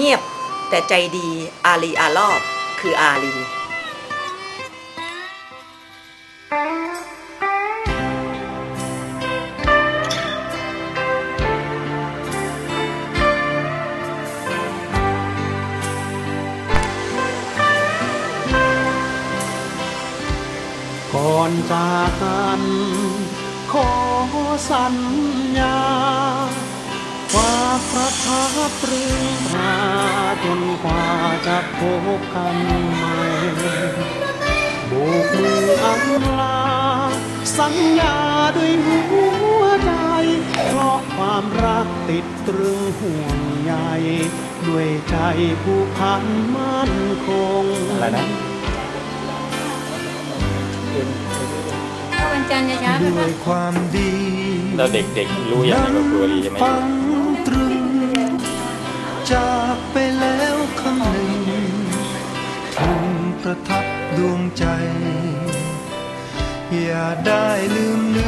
เงียบแต่ใจดีอารีอารอบ คืออารีก่อนจากกัน ขอสัญญา ฝากประทับตรึงตราจนกว่าจะพบกันใหม่โบกมืออำลา สัญญาด้วยหัวใจ เพราะความรักติดตรึงห่วงใยด้วยใจผู้พันมั่นคงอะไรนะถ้าวันจันทร์จะช้าไปด้วปะยความดี แล้วเด็กๆรู้อย่างไรว่าครูอารีจะไม่อฟัยู่งตรึง จากไปแล้วคำหนึ่งถึงประทับดวงใจ อย่าได้ลืมเลื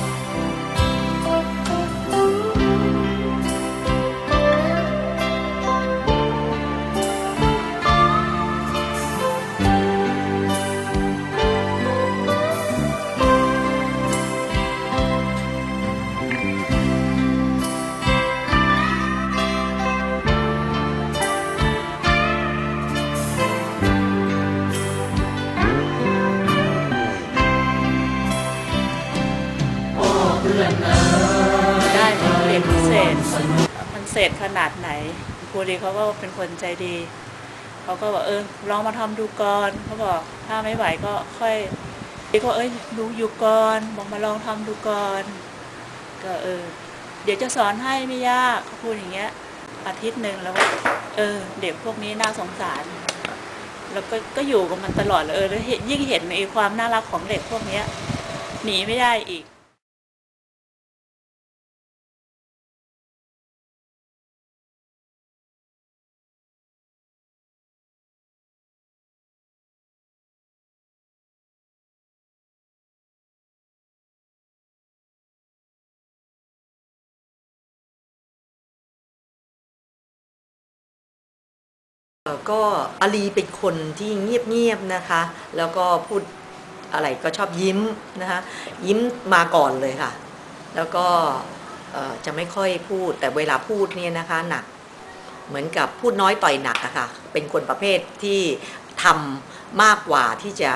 มันเศษขนาดไหนครูดีเขาก็เป็นคนใจดี เขาก็บอกเออลองมาทำดูก่อนเขาบอกถ้าไม่ไหวก็ค่อยดีก็เอ้ยดูอยู่ก่อนบอกมาลองทำดูก่อนก็เออ เดี๋ยวจะสอนให้ไม่ยากเขาพูดอย่างเงี้ย อาทิตย์หนึ่งแล้วเออ เด็กพวกนี้น่าสงสาร แล้วก็ก็อยู่กับมันตลอดเลยเออแล้วยิ่งเห็นในความน่ารักของเด็กพวกเนี้ยหนีไม่ได้อีก ก็อาลีเป็นคนที่เงียบๆนะคะ แล้วก็พูดอะไรก็ชอบยิ้มนะคะ ยิ้มมาก่อนเลยค่ะ แล้วก็จะไม่ค่อยพูดแต่เวลาพูดเนี่ยนะคะหนัก เหมือนกับพูดน้อยต่อยหนักอะค่ะ เป็นคนประเภทที่ทำมากกว่าที่จะ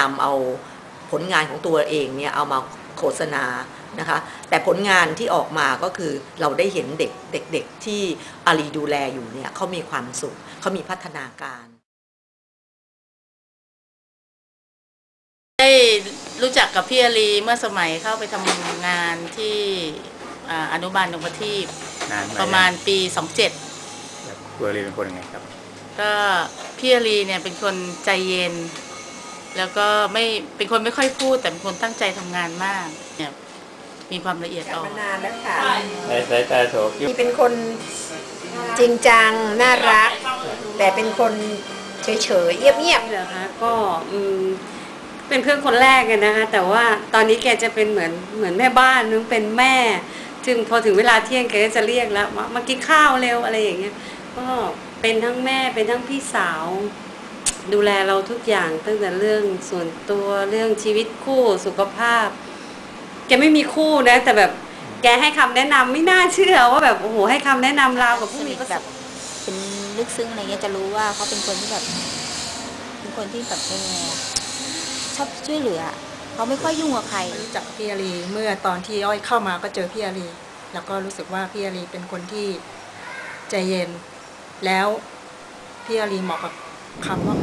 นำเอาผลงานของตัวเองเนี่ยเอามา โฆษณานะคะแต่ผลงานที่ออกมาก็คือเราได้เห็นเด็กเด็กๆที่อาลีดูแลอยู่เนี่ยเขามีความสุขเขามีพัฒนาการ ได้รู้จักกับพี่อารีเมื่อสมัยเข้าไปทำงานที่อ่าอนุบาลดงประทีปนานไหประมาณปี27แล้วครูอารีเป็นคนยังไงครับ ก็พี่อารีเนี่ยเป็นคนใจเย็น แล้วก็ไม่เป็นคนไม่ค่อยพูด แต่เป็นคนตั้งใจทำงานมากเนี่ยมีความละเอียดอ่อน มานานแล้วค่ะ ในสายตาโถคิ้วที่เป็นคนจริงจัง น่ารัก แต่เป็นคนเฉยๆเงียบนี่เหรอคะก็อืมเป็นเพื่อนคนแรกเลยนะคะแต่ว่าตอนนี้แกจะเป็นเหมือนเหมือนแม่บ้านนึงเป็นแม่ถึงพอถึงเวลาเที่ยงแกก็จะเรียกแล้วว่ามากินข้าวเร็วอะไรอย่างเงี้ยก็เป็นทั้งแม่เป็นทั้งพี่สาว ดูแลเราทุกอย่างตั้งแต่เรื่องส่วนตัวเรื่องชีวิตคู่สุขภาพ แกไม่มีคู่นะ แต่แบบแกให้คำแนะนำไม่น่าเชื่อว่าแบบโอ้โหให้คำแนะนำเรากับสผู้นิมีทประสแบบบเป็นลึกซึ้งอะไรเงี้ยจะรู้ว่าเขาเป็นคนที่แบบ เป็นคนที่แบบเป็นไงอะชอบช่วยเหลือเขาไม่ค่อยยุ่งกับใคร รู้จักพี่อารีเมื่อตอนที่อ้อยเข้ามาก็เจอพี่อารีแล้วก็รู้สึกว่าพี่อารีเป็นคนที่ใจเย็น แล้วพี่อารีเหมาะกับคำว่า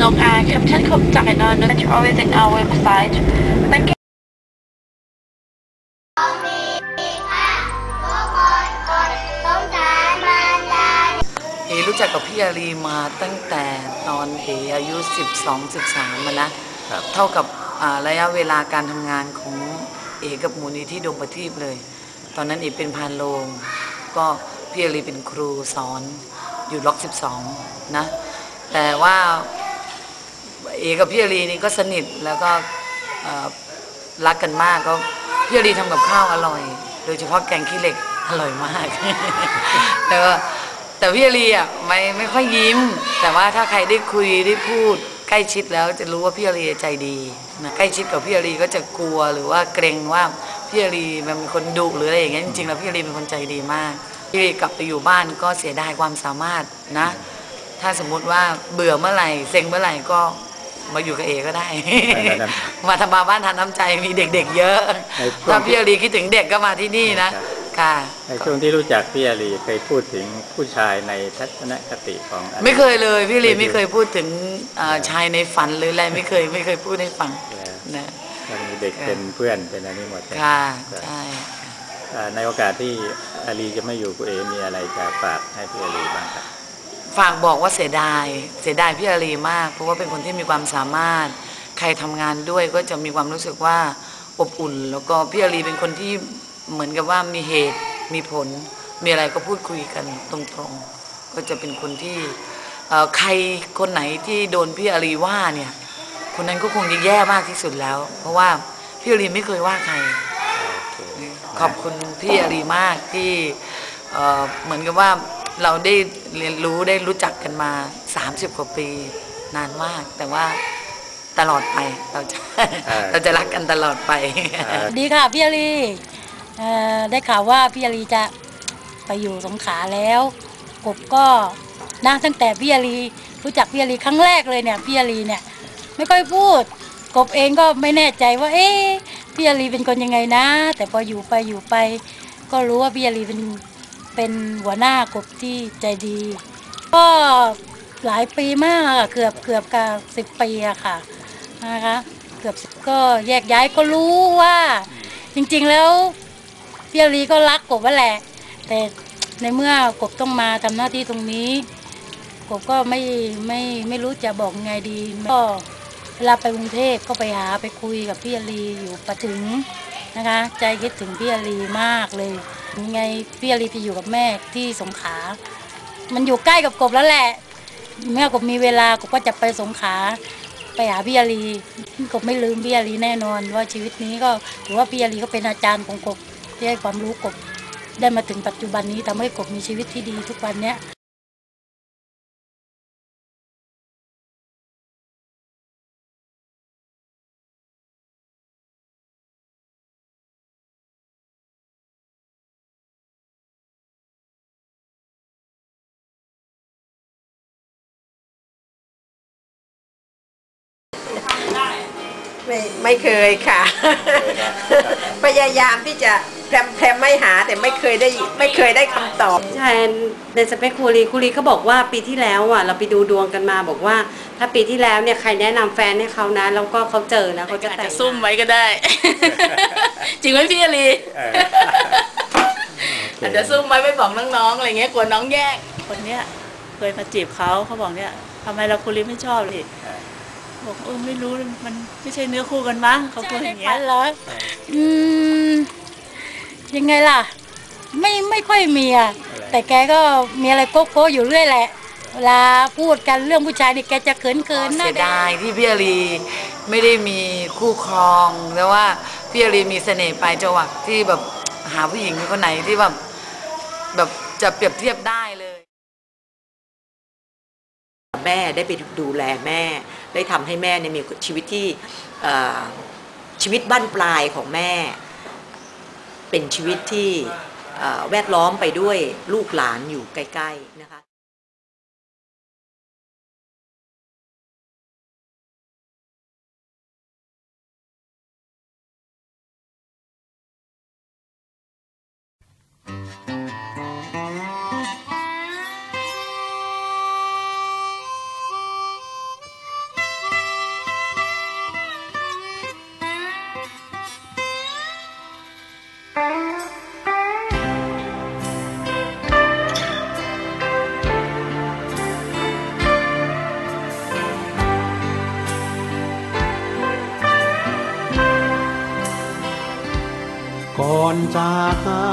ลงอาคำท่านขอบใจนอนนะ always in our website Thank you เอรู้จักกับพี่อารีมาตั้งแต่ตอนเออายุ 12 13มานะครับเท่ากับอ่าระยะเวลาการทำงานของเอกับมูลนิธิดวงประทีปเลย ตอนนั้นเอเป็นพานโรงก็พี่อารีเป็นครูสอนอยู่ล็อก 12 นะ แต่ว่าเอกับพี่อารีนี่ก็สนิทแล้วก็เอ่อรักกันมากก็พี่อารีทำกับข้าวอร่อย โดยเฉพาะแกงขี้เหล็กอร่อยมาก แต่ว่าแต่พี่อารีอะไม่ไม่ค่อยยิ้ม แต่ว่าถ้าใครได้คุยได้พูดใกล้ชิดแล้วจะรู้ว่าพี่อารีใจดีนะใกล้ชิดกับพี่อารีก็จะกลัวหรือว่าเกรงว่าพี่อารีมันเป็นคนดุหรืออะไรอย่างเงี้ยจริงๆแล้วพี่อารีเป็นคนใจดีมากพี่อารีกลับไปอยู่บ้านก็เสียดายความสามารถนะ ถ้าสมมุติว่าเบื่อเมื่อไหร่เซ็งเมื่อไหร่ก็มาอยู่กับเอก็ได้ได้มาทำมาบ้านทานน้ำใจมีเด็ก ๆ เยอะในช่วงถ้าพี่อารีคิดถึงเด็กก็มาที่นี่นะค่ะในช่วงที่รู้จักพี่อารีเคยพูดถึงผู้ชายในทัศนคติของอารีไม่เคยเลยพี่อารีไม่ไม่เคเคยยพูดถึงเอ่อชายในฝันหรืออะไรไม่เคยไม่เคยพูดให้ฟังแล้วนะมันมีเด็กเป็นเพื่อนเป็นอะไรนี่หมดค่ะใช่อ่าในโอกาสที่อารีจะไม่อยู่คุณเอมีอะไรจะฝากให้พี่อารีบ้างครับ ฝากบอกว่าเสียดาย เสียดายพี่อารีมาก เพราะว่าเป็นคนที่มีความสามารถ ใครทำงานด้วยก็จะมีความรู้สึกว่าอบอุ่น แล้วก็พี่อารีเป็นคนที่เหมือนกับว่ามีเหตุมีผล มีอะไรก็พูดคุยกันตรงๆ ก็จะเป็นคนที่เอ่อใครคนไหนที่โดนพี่อารีว่าเนี่ยคนนั้นก็คงจะแย่มากที่สุดแล้ว เพราะว่าพี่อารีไม่เคยว่าใคร ขอบคุณพี่อารีมากที่เอ่อเหมือนกับว่า เราได้เรียนรู้ได้รู้จักกันมา 30 กว่าปีนานมาก แต่ว่าตลอดไปเราจะอ่าเราจะรักกันตลอดไป ดีค่ะพี่อารีเอ่อได้ข่าวว่าพี่อารีจะไปอยู่สงขลาแล้วกบก็นั่งตั้งแต่พี่อารีรู้จักพี่อารีครั้งแรกเลยเนี่ยพี่อารีเนี่ยไม่ค่อยพูด กบเองก็ไม่แน่ใจว่า เอ๊ะพี่อารีเป็นคนยังไงนะ แต่พออยู่ไปอยู่ไป ก็รู้ว่าพี่อารีเป็น เป็นหัวหน้ากบที่ใจดี ก็หลายปีมากเกือบเกือบกับสิบปีอะค่ะนะคะเกือบก็แยกย้ายก็รู้ว่า จริงๆแล้วพี่อารีก็รักกบว่าแหละ แต่ในเมื่อกบต้องมาทำหน้าที่ตรงนี้ กบก็ไม่ไม่ไม่รู้จะบอกไงดีก็เวลาไปกรุงเทพก็ไปหาไปคุยกับพี่อารีอยู่ประถึง นะคะ ใจคิดถึงพี่อารีมากเลยยังไงพี่อารีไปอยู่กับแม่ที่สงขลามันอยู่ใกล้กับกบแล้วแหละเมื่อกบมีเวลากบก็จะไปสงขลาไปหาพี่อารีกบไม่ลืมพี่อารีแน่นอนว่าชีวิตนี้ก็ถือว่าพี่อารีก็เป็นอาจารย์ของกบที่ให้ความรู้กบได้มาถึงปัจจุบันนี้ทำให้กบมีชีวิตที่ดีทุกวันเนี้ย ไม่ไม่เคยค่ะ พยายามที่จะแพรมแพรมไม่หาแต่ไม่เคยได้ไม่เคยได้คำตอบใช่ในสเปคคูรีคูรีเขาบอกว่าปีที่แล้วอะเราไปดูดวงกันมาบอกว่า ถ้าปีที่แล้วเนี่ยใครแนะนำแฟนให้เขานะแล้วก็เขาเจอแล้วเขาจะอาจแต่จะงซุ่มไว้ก็ได้ จริงไหมพี่อารีเอออาจจะซุ่มไว้ไม่บอกน้องๆอะไรเงี้ยกลัวน้องแยกคนเนี้ยเคยมาจีบเขาเขาบอกเนี่ยทำไมเราคุรีไม่ชอบเลย บอกเออไม่รู้มันไม่ใช่เนื้อคู่กันมั้งเขาพูดอย่างเงี้ฝัยนเหรออืมยังไงล่ะ ไม่ไม่ค่อยมีอะแต่แกก็มีอะไรโก๊ะๆอยู่เรื่อยแหละเวลาพูดกันเรื่องผู้ชายนี่แกจะเขินเขินๆหน้าเสียแดดางยที่พี่อารีไม่ได้มีคู่ครองแต่ว่าพี่อารีมีเสน่ห์ปลายจวักที่แบบหาผู้หญิงคนไหนที่แบบแบบจะเปรียบเทียบได้เลย แม่ได้ไปดูแลแม่ ได้ทำให้แม่เนี่ยมีชีวิตที่ชีวิตบ้านปลายของแม่ เป็นชีวิตที่แวดล้อมไปด้วยลูกหลานอยู่ใกล้ ๆ นะคะ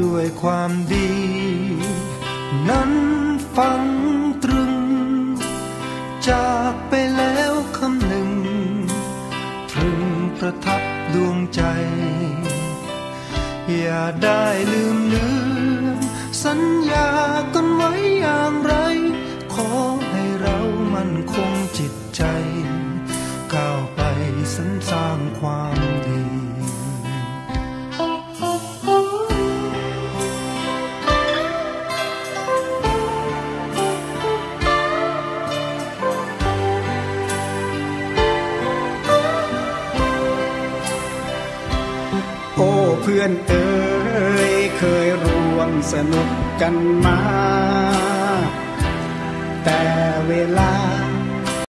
ด้วยความดี นั้นฟังตรึง จากไปแล้วคำหนึ่ง ตรึงประทับดวงใจ อย่าได้ลืมเลือสัญญากันไว้อย่างไร ขอให้เรามันคงจิตใจ ก้าวไปสรรสร้างความดี อ้เพื่อนเอ๋ยเคยร่วมสนุกกันมา แต่เวลา